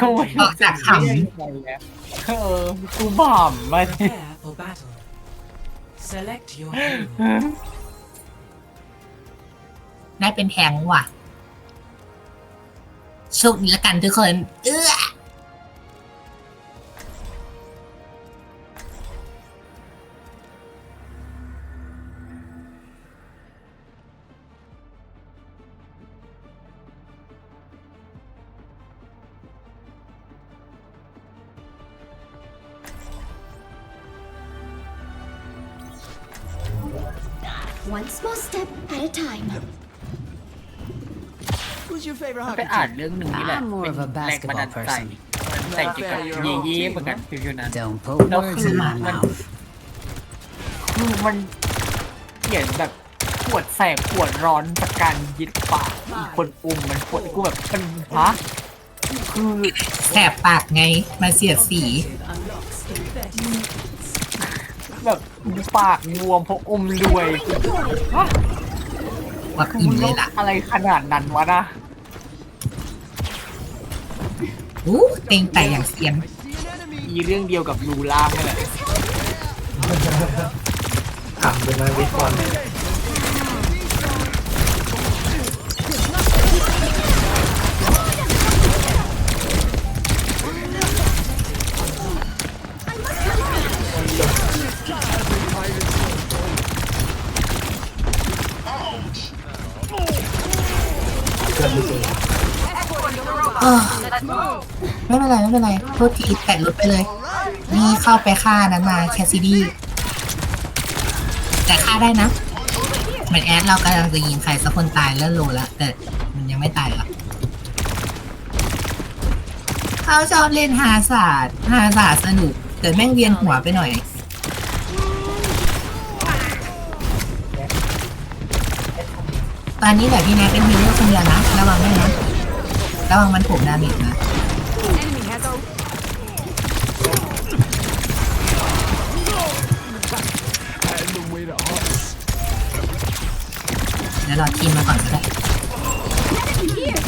ก็ไม่ออกจากขเออกูบ่ามไป Prepare for battle. Select your hero. ได้เป็นแทงว่ะโชคดีละกันทุกคน เอื้อ One small step at a time. Who's your favorite ไป hockey อ่าน team? เรื่องหนึ่งนี่แหละ I'm more of a เป็นแรงบันดาลใจ basketball ใส่เกี่ยวกับเย่เย่เหมือนกันฟิวๆนั้น Don't put No, words in my man. mouth. คือมันเขียนแบบปวดแสบปวดร้อนจากการยึดปากอีกคนอุ้มมันปวดกูแบบมันฮะคือแสบปากไง มาเสียดสี Unlocks in 30 แบบปากบวมเพราะอมรวยฮะว่าอิ่มเลยล่ะอะไรขนาดนั้นวะนะอู้เต็งแต่อย่างเซียนอีเรื่องเดียวกับลูล่านี่แหละทำเป็นมาวิทบอล เออไม่เป็นไรไม่เป็นไรโทษทีแตะรถไปเลย นี่เข้าไปฆ่านั้นมาแคสซิดี้แต่ฆ่าได้นะเหมือนแอดเรากำลังจะยิงใครสักคนตายแล้วโลละแต่มันยังไม่ตายหรอกเขาชอบเล่นฮาศาสตร์ฮาศาสตร์สนุกแต่แม่งเวียนหัวไปหน่อยตอนนี้แบบพี่แนทเป็นฮีโร่คนเดียวนะ ระวังด้วยนะ ระวังมันผมดาเมจนะเดี๋ยวรอทีมมาก่อนก็ได้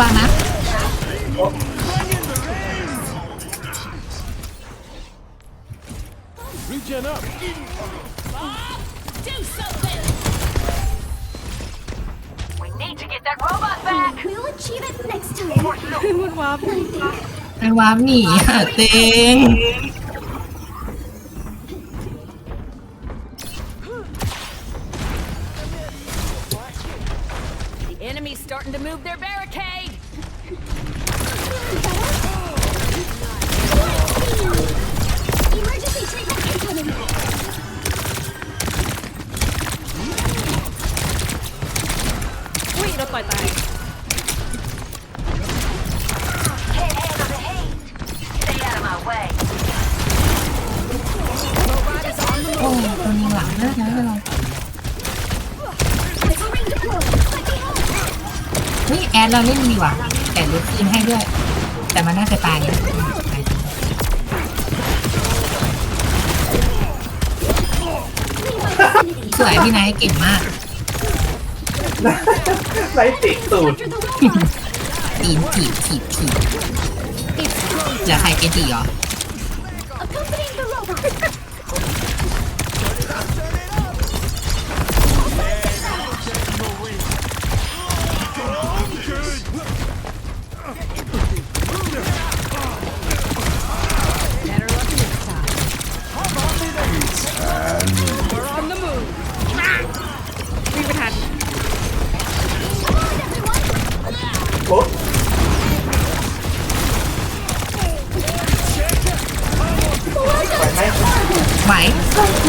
ระวังนะ We'll achieve it next time. ไอ้วามหนีอะเต็ง The enemy's starting to move their barricade. Treatment incoming. Wait, up by that. Can't handle the heat. Stay out of my way. โอ้ตัวนี้หลังเลิกแล้วเรา Ring deployed. Let me help. เฮ้ยแอดเราเล่นดีว่ะแต่ลดคืนให้ด้วย แต่มันน่าจะตายนะ สวยพี่ไนท์เก่งมากไล่ติดตูด After the robot. ตีนถีบถีบถีบเหลือใครเกนตีเหรอ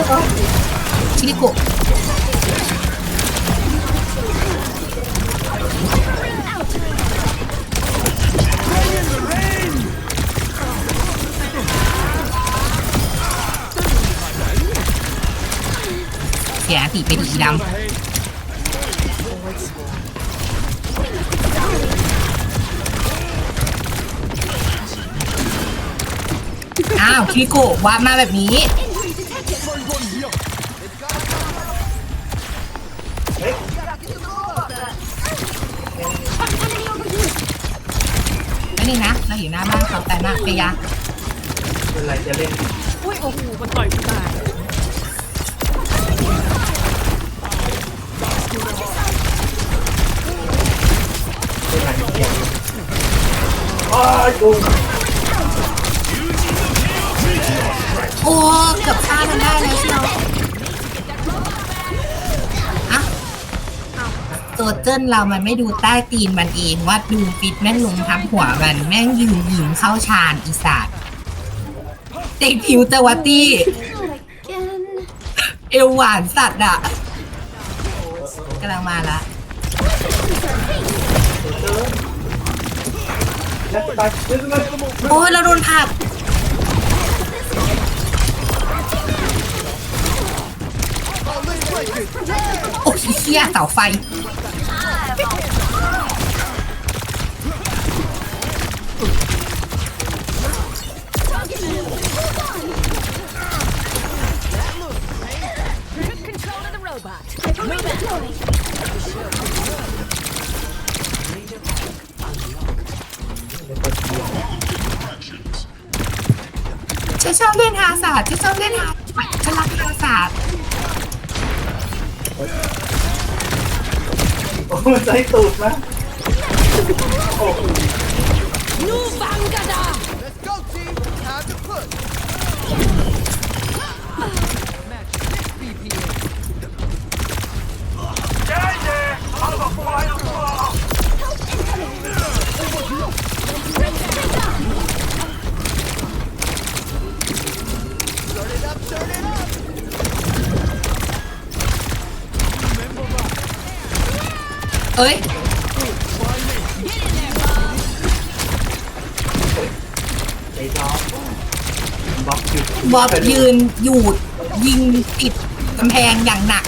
지리코 야, 이베리 이랑 อ้าวคิริโกวาดมาแบบนี้ ไม่นี่นะเราอยู่หน้าบ้านเขาแต่มากไปยะเป็นไรจะเล่นอุ้ยโอ้โหมันต่อยกูตายเป็นไรเกียร์อ้ายกูโอ้เกือบฆ่ามันได้แล้วเตัวเจิ้นเรามันไม่ดูใต้ตีนมันเองว่าดูฟิตแม่งลงทับหัวมันแม่งยืนยิงเข้าชานอีสัตว์เด็กผิวตะวัตตี้ เอวหวานสัตว์อะกำลังมาละโอ้ยเราโดนผัก เฮียเสาไฟ Control of the robot. Deploy. ฉันชอบเล่นฮาศาสตร์ฉันชอบเล่นฮาฉันรักฮาศาสตร์ มันใส่ตูดนะโอ้นูฟังกะดา เอ้ยไอ้น้องบล็อกอยู่บอบยืนอยู่ยิงติดกำแพงอย่างหนัก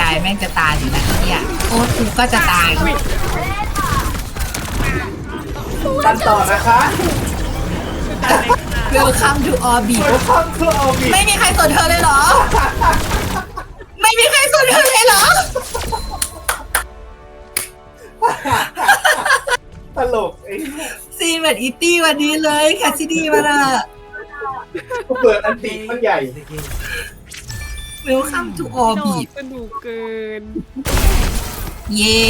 ยายแม่งจะตายอยู่แล้วเนี่ยโอ้กูก็จะตาย กันต่อนะคะ Welcome to Orbit เดี๋ยวข้ามเครื่องเอาบีไม่มีใครสนเธอเลยเหรอ ไม่มีใครสนเธอเลยเหรอ ตลกไอ้ซีนเหมือนอีตี้วันนี้เลยแคสซิดี้มาละกูเปิดอันตีมันใหญ่ Welcome to ดอก Orbit สนุกเกิน เย้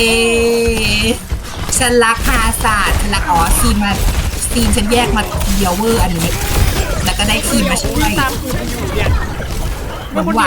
ฉันรักฮาศาสตร์ฉันรักอ๋อซีนมาซีนฉันแยกมาเดียวเวอร์อันนี้ แล้วก็ได้ทีมมาช่วยตามกูไปอยู่เนี่ยหวานหวา